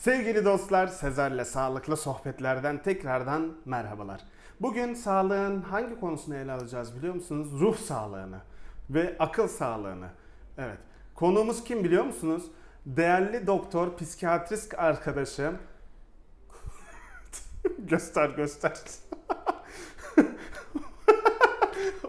Sevgili dostlar, Sezer'le sağlıklı sohbetlerden tekrardan merhabalar. Bugün sağlığın hangi konusunu ele alacağız biliyor musunuz? Ruh sağlığını ve akıl sağlığını. Evet. Konuğumuz kim biliyor musunuz? Değerli doktor, psikiyatrist arkadaşım. göster göster.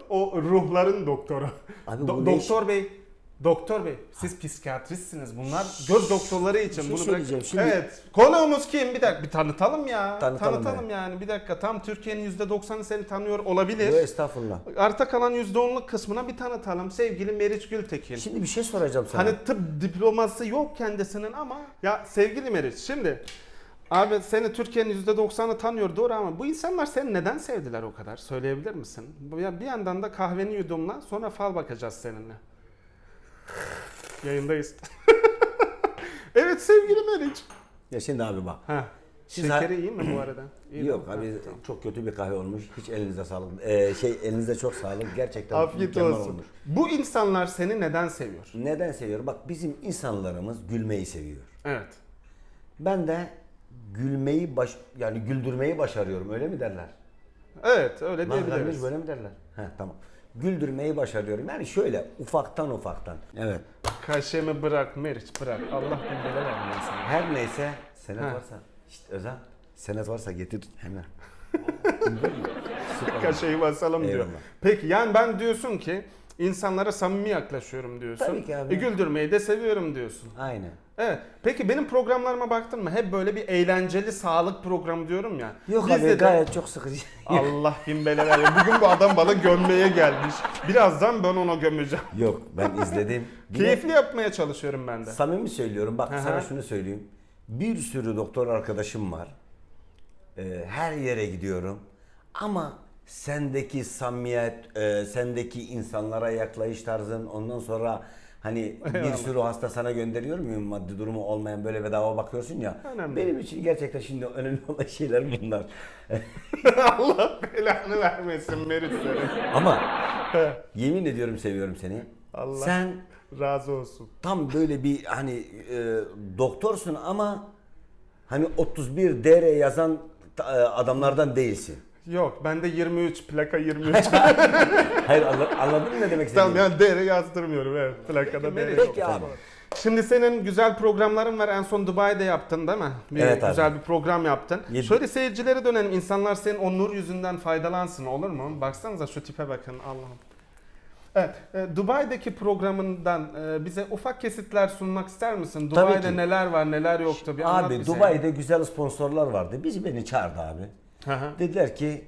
o ruhların doktoru. Abi Do- doktor bey, doktor bey, siz psikiyatristsiniz. Bunlar göz doktorları için şey bunu söyleyeceğim. bırak. Şimdi- Evet. Konuğumuz kim? Bir dakika bir tanıtalım ya. Tanıtalım evet. yani. Bir dakika. Tam Türkiye'nin %90'ı seni tanıyor Yo, olabilir. estağfurullah. Arta kalan %10'luk kısmına bir tanıtalım. Sevgili Meriç Gültekin. Şimdi bir şey soracağım sana. Hani tıp diploması yok kendisinin ama ya sevgili Meriç şimdi abi seni Türkiye'nin %90'ı tanıyor doğru ama bu insanlar seni neden sevdiler o kadar söyleyebilir misin? Bu Ya bir yandan da kahveni yudumla sonra fal bakacağız seninle. Yayındayız. evet sevgili Meriç. Ya şimdi abi bak. Ha. Siz Şekeri iyi mi bu arada? İyi Yok mi? abi tamam. çok kötü bir kahve olmuş. Hiç elinize sağlık. Ee, şey elinize çok sağlık. Gerçekten Afiyet olsun. olmuş. Bu insanlar seni neden seviyor? Neden seviyor? Bak bizim insanlarımız gülmeyi seviyor. Evet. Ben de gülmeyi baş yani güldürmeyi başarıyorum. Öyle mi derler? Evet öyle diyebiliriz. böyle mi derler? Heh tamam. Güldürmeyi başarıyorum. Yani şöyle ufaktan ufaktan. Evet. Kaşemi bırak Meriç bırak. Allah vermeyin sana. Her neyse senet Ha. varsa işte özel senet varsa getir hemen. Kaşeyi basalım diyor. Eyvallah. Peki yani ben diyorsun ki insanlara samimi yaklaşıyorum diyorsun. Tabii ki abi. E, güldürmeyi de seviyorum diyorsun. Aynen. Evet. Peki benim programlarıma baktın mı? Hep böyle bir eğlenceli sağlık programı diyorum ya. Yok Bizde abi de- gayet çok sıkıcı. Allah bin bela versin. Bugün bu adam bana gömmeye gelmiş. Birazdan ben ona gömeceğim. Yok ben izledim. De Keyifli yapmaya çalışıyorum ben de. Samimi söylüyorum bak Aha. sana şunu söyleyeyim. Bir sürü doktor arkadaşım var. Ee, her yere gidiyorum. Ama sendeki samimiyet, e, sendeki insanlara yaklayış tarzın ondan sonra hani bir sürü hasta sana gönderiyorum ya maddi durumu olmayan böyle bedava bakıyorsun ya. Önemli. Benim için gerçekten şimdi önemli olan şeyler bunlar. Allah belanı vermesin Meriç seni. Ama yemin ediyorum seviyorum seni. Allah. Sen Razı olsun. tam böyle bir hani e, doktorsun ama hani 31 DR yazan e, adamlardan değilsin. Yok bende 23 plaka 23. Hayır anla- anladın mı ne demek tamam istediğimi? yani değeri yazdırmıyorum evet. Plakada değeri yok. Peki abi. Şimdi senin güzel programların var. En son Dubai'de yaptın değil mi? Bir Evet abi. güzel bir program yaptın. Yedi- Şöyle seyircilere dönelim. İnsanlar senin o nur yüzünden faydalansın olur mu? Baksanıza şu tipe bakın Allah'ım. Evet, e, Dubai'deki programından e, bize ufak kesitler sunmak ister misin? Tabii Dubai'de ki. neler var, neler yoktu? Bir anlat Abi bize. Dubai'de güzel sponsorlar vardı. Bizi beni çağırdı abi. Hı. Dediler ki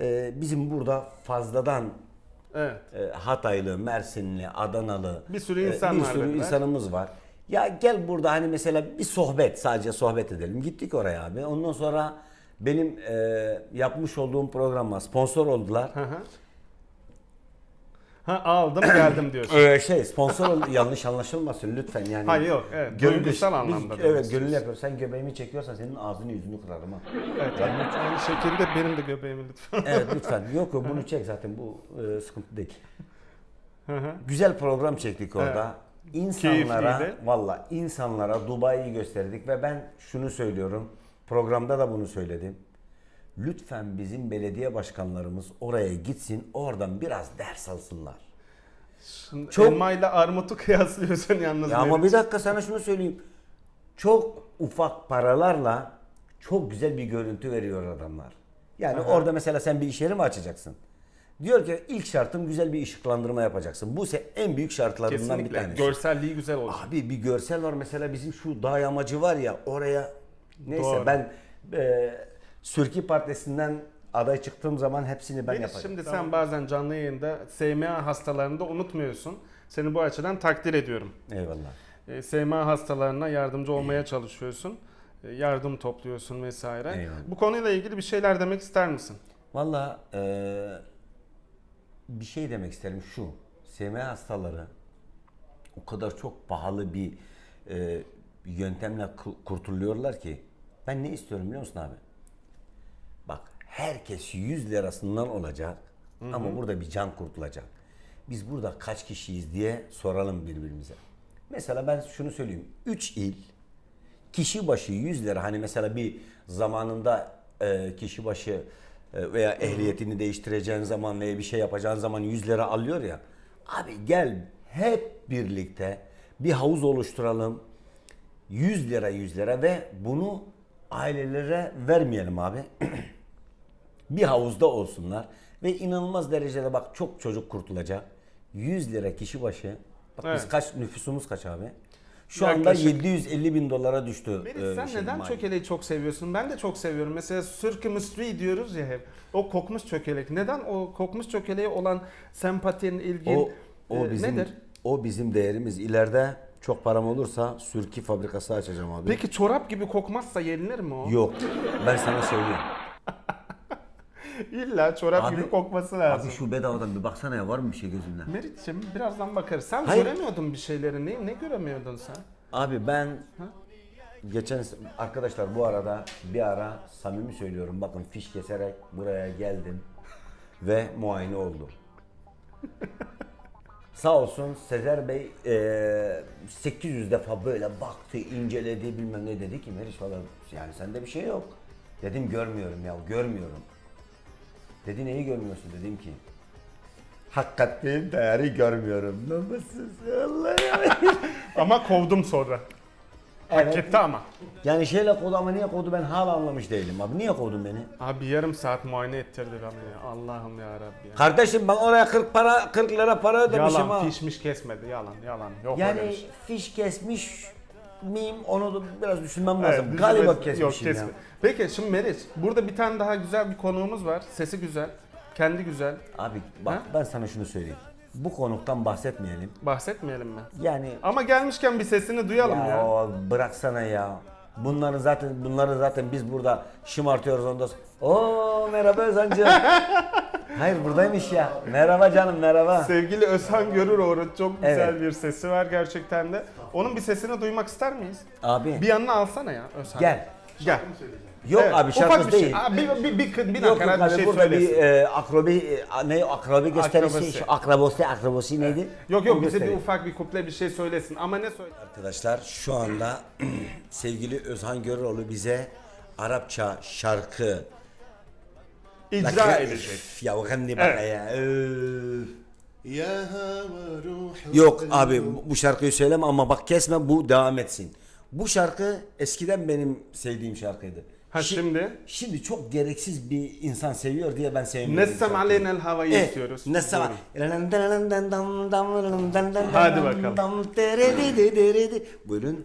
e, bizim burada fazladan Evet. e, Hataylı, Mersinli, Adanalı Bir sürü e, insan bir var sürü dediler. insanımız var. Ya gel burada hani mesela bir sohbet sadece sohbet edelim. Gittik oraya abi. Ondan sonra benim e, yapmış olduğum programa sponsor oldular. Hı hı. Ha aldım geldim diyorsun. Ee, şey sponsor ol yanlış anlaşılmasın lütfen yani. Hayır yok evet. Gönül- duygusal biz- anlamda. demek Evet gönül yapıyorum. Sen göbeğimi çekiyorsan senin ağzını yüzünü kırarım ha. Evet. Aynı şekilde benim de göbeğimi lütfen. evet lütfen. Yok yok bunu çek zaten bu e, sıkıntı değil. Güzel program çektik orada. İnsanlara Keyifliydi. valla insanlara Dubai'yi gösterdik ve ben şunu söylüyorum. Programda da bunu söyledim. Lütfen bizim belediye başkanlarımız oraya gitsin, oradan biraz ders alsınlar. Şimdi Çok- elma ile armutu kıyaslıyorsun yalnız. Ya ama bir dakika sana şunu söyleyeyim. Çok ufak paralarla çok güzel bir görüntü veriyor adamlar. Yani orada mesela sen bir iş yeri mi açacaksın? Diyor ki ilk şartım güzel bir ışıklandırma yapacaksın. Bu se- en büyük şartlarından bir Kesinlikle. tanesi. Görselliği güzel olacak. Abi bir görsel var mesela bizim şu dağ yamacı var ya oraya neyse Doğru. ben e, Sürki Partisi'nden aday çıktığım zaman hepsini ben Meriç, yaparım. şimdi sen bazen canlı yayında SMA hastalarını da unutmuyorsun. Seni bu açıdan takdir ediyorum. Eyvallah. E, SMA hastalarına yardımcı olmaya çalışıyorsun. E, yardım topluyorsun vesaire. Eyvallah. Bu konuyla ilgili bir şeyler demek ister misin? Valla eee, bir şey demek isterim şu. SMA hastaları o kadar çok pahalı bir eee, yöntemle ku- kurtuluyorlar ki. Ben ne istiyorum biliyor musun abi? Herkes 100 lirasından olacak ama burada bir can kurtulacak. Biz burada kaç kişiyiz diye soralım birbirimize. Mesela ben şunu söyleyeyim. 3 il ki kişi başı 100 lira hani mesela bir zamanında e, kişi başı e, veya ehliyetini değiştireceğin zaman veya bir şey yapacağın zaman 100 lira alıyor ya. Abi gel hep birlikte bir havuz oluşturalım. 100 lira 100 lira ve bunu ailelere vermeyelim abi. bir havuzda olsunlar ve inanılmaz derecede bak çok çocuk kurtulacak. 100 lira kişi başı. Bak biz Evet. kaç nüfusumuz kaç abi? Şu anda Yaklaşık- 750 bin dolara düştü. Melis e, sen şey, neden mali. çökeleği çok seviyorsun? Ben de çok seviyorum. Mesela Sirkümüstri diyoruz ya hep. O kokmuş çökelek. Neden o kokmuş çökeleğe olan sempatin, ilgin O, o e, bizim nedir? o bizim değerimiz. İleride çok param olursa sürki fabrikası açacağım abi. Peki çorap gibi kokmazsa yenilir mi o? Yok. Ben sana söyleyeyim. İlla çorap Abi- gibi kokması lazım. Abi şu bedavadan bir baksana ya var mı bir şey gözümde? Meriç'im birazdan bakarız. Sen Hayır. göremiyordun bir şeyleri. Ne, ne göremiyordun sen? Abi ben geçen arkadaşlar bu arada bir ara samimi söylüyorum bakın fiş keserek buraya geldim ve muayene oldum. Sağ olsun Sezer Bey eee 800 defa böyle baktı, inceledi bilmem ne dedi ki Meriç falan yani sende bir şey yok. Dedim görmüyorum ya görmüyorum. Dedi neyi görmüyorsun dedim ki Hakikaten değeri görmüyorum. Namussuz Allah Ama kovdum sonra. Hak Evet. etti ama. Yani şeyle kovdu ama niye kovdu ben hala anlamış değilim abi. Niye kovdun beni? Abi yarım saat muayene ettirdi bana ya. Allah'ım ya Rabbi ya. Kardeşim ben oraya 40 para 40 lira para ödemişim Yalan, ha. fişmiş kesmedi. Yalan, yalan. Yok öyle yani şey. fiş kesmiş miyim onu da biraz düşünmem Evet, lazım. düzü Galiba bez- kesmişim yok, ya. kesme. Peki şimdi Meriç, burada bir tane daha güzel bir konuğumuz var. Sesi güzel, kendi güzel. Abi bak Ha? ben sana şunu söyleyeyim. Bu konuktan bahsetmeyelim. Bahsetmeyelim mi? Yani Ama gelmişken bir sesini duyalım ya. ya, o bıraksana ya. Bunları zaten bunları zaten biz burada şımartıyoruz onda. Oo merhaba Özancı. Hayır buradaymış ya. Merhaba canım merhaba. Sevgili Özhan Görüroğlu çok güzel Evet. bir sesi var gerçekten de. Onun bir sesini duymak ister miyiz? Abi Bir yanına alsana ya Özhan. gel. Gel. Yok Evet, abi ufak bir değil. Şey. Aa, bir, bir, bir, bir, bir Yok dakika yok bir abi şey burada söylesin. bir e, akrobi e, ne akrobi gösterisi Akrobasi. şu akrobasi akrobasi neydi? Yok yok Onu bize bir göstereyim. ufak bir kuple bir şey söylesin. Ama ne söyle? Arkadaşlar şu anda sevgili Özhan Görüroğlu bize Arapça şarkı icra edecek. Ya o kendi bana Evet. ya. Ya Yok abi bu şarkıyı söyleme ama bak kesme bu devam etsin. Bu şarkı eskiden benim sevdiğim şarkıydı. Ha Şi- şimdi? Şimdi çok gereksiz bir insan seviyor diye ben sevmiyorum. Nessem şarkıyı. aleyna el havayı Evet, istiyoruz. Nessem Doğru. Hadi bakalım. Buyurun.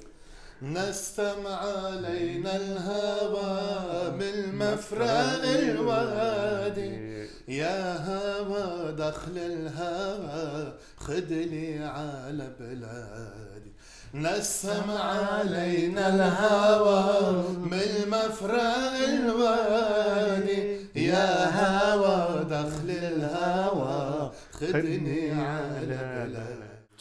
نستم علينا الهوى من مفرق الوادي. يا هوى دخل الهوى خذني على بلادي. نسم علينا الهوى من مفرق الوادي. يا هوى دخل الهوى بلادي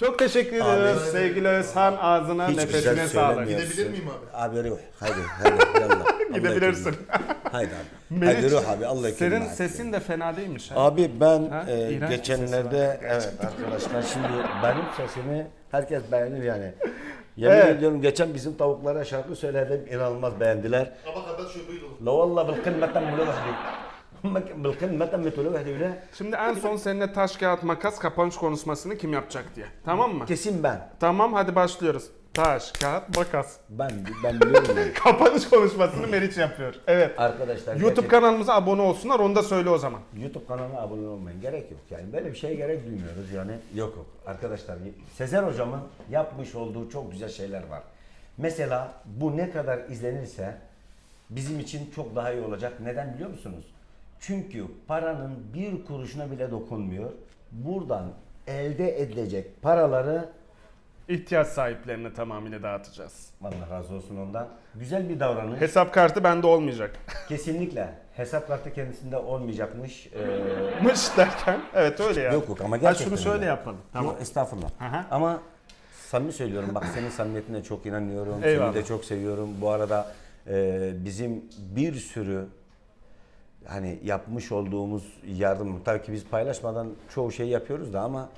Çok teşekkür ediyoruz Abi. sevgili Özhan. Ağzına Hiç nefesine güzel sağlık. Gidebilir miyim abi? Abi ruh. Haydi. Haydi. Yallah. Gidebilirsin. Haydi abi. Melih, Haydi ruh abi. Allah Senin sesin de fena değilmiş. ha. Abi Ha? ben e, geçenlerde evet arkadaşlar şimdi benim sesimi herkes beğenir yani. Yemin Evet. ediyorum geçen bizim tavuklara şarkı söyledim inanılmaz beğendiler. Ama kadar şöyle buyurun. La valla bil kımmeten mulazhi bılkın metem metolu. Şimdi en son seninle taş kağıt makas kapanış konuşmasını kim yapacak diye. Tamam mı? Kesin ben. Tamam hadi başlıyoruz. Taş, kağıt, makas. Ben ben biliyorum. yani. Kapanış konuşmasını Meriç yapıyor. Evet. Arkadaşlar YouTube gerçekten- kanalımıza abone olsunlar onu da söyle o zaman. YouTube kanalına abone olmayın. Gerek yok yani. Böyle bir şeye gerek duymuyoruz yani. Yok yok. Arkadaşlar Sezer hocamın yapmış olduğu çok güzel şeyler var. Mesela bu ne kadar izlenirse bizim için çok daha iyi olacak. Neden biliyor musunuz? Çünkü paranın bir kuruşuna bile dokunmuyor. Buradan elde edilecek paraları İhtiyaç sahiplerine tamamıyla dağıtacağız. Allah razı olsun ondan. Güzel bir davranış. Hesap kartı bende olmayacak. Kesinlikle. Hesap kartı kendisinde olmayacakmış. Ee, Mış derken evet öyle ya. Yok yok ama Ha, gerçekten şunu şöyle öyle. yapalım. Tamam. Yok, estağfurullah. Aha. Ama samimi söylüyorum bak senin samimiyetine çok inanıyorum. Eyvallah. Seni de çok seviyorum. Bu arada e, bizim bir sürü hani yapmış olduğumuz yardım tabii ki biz paylaşmadan çoğu şeyi yapıyoruz da ama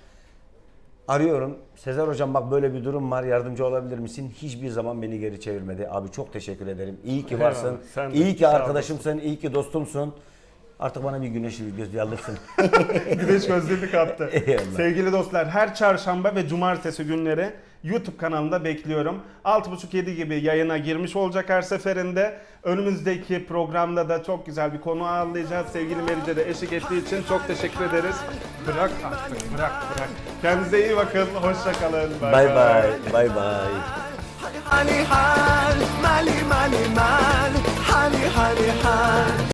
Arıyorum. Sezer hocam bak böyle bir durum var. Yardımcı olabilir misin? Hiçbir zaman beni geri çevirmedi. Abi çok teşekkür ederim. İyi ki varsın. Eyvallah, sen de. İyi ki Sağ arkadaşımsın. iyi ki dostumsun. Artık bana bir güneş gözlüğü alırsın. Güneş gözlüğünü kaptı. Eyvallah. Sevgili dostlar her çarşamba ve cumartesi günleri YouTube kanalında bekliyorum. 6.30-7 gibi yayına girmiş olacak her seferinde. Önümüzdeki programda da çok güzel bir konu ağırlayacağız. Sevgili Merice de eşlik ettiği için çok teşekkür ederiz. Bırak artık, bırak, bırak. Kendinize iyi bakın, hoşçakalın. Bay bay, bay bay. Hani hal, mali mali mal, hani hani hal.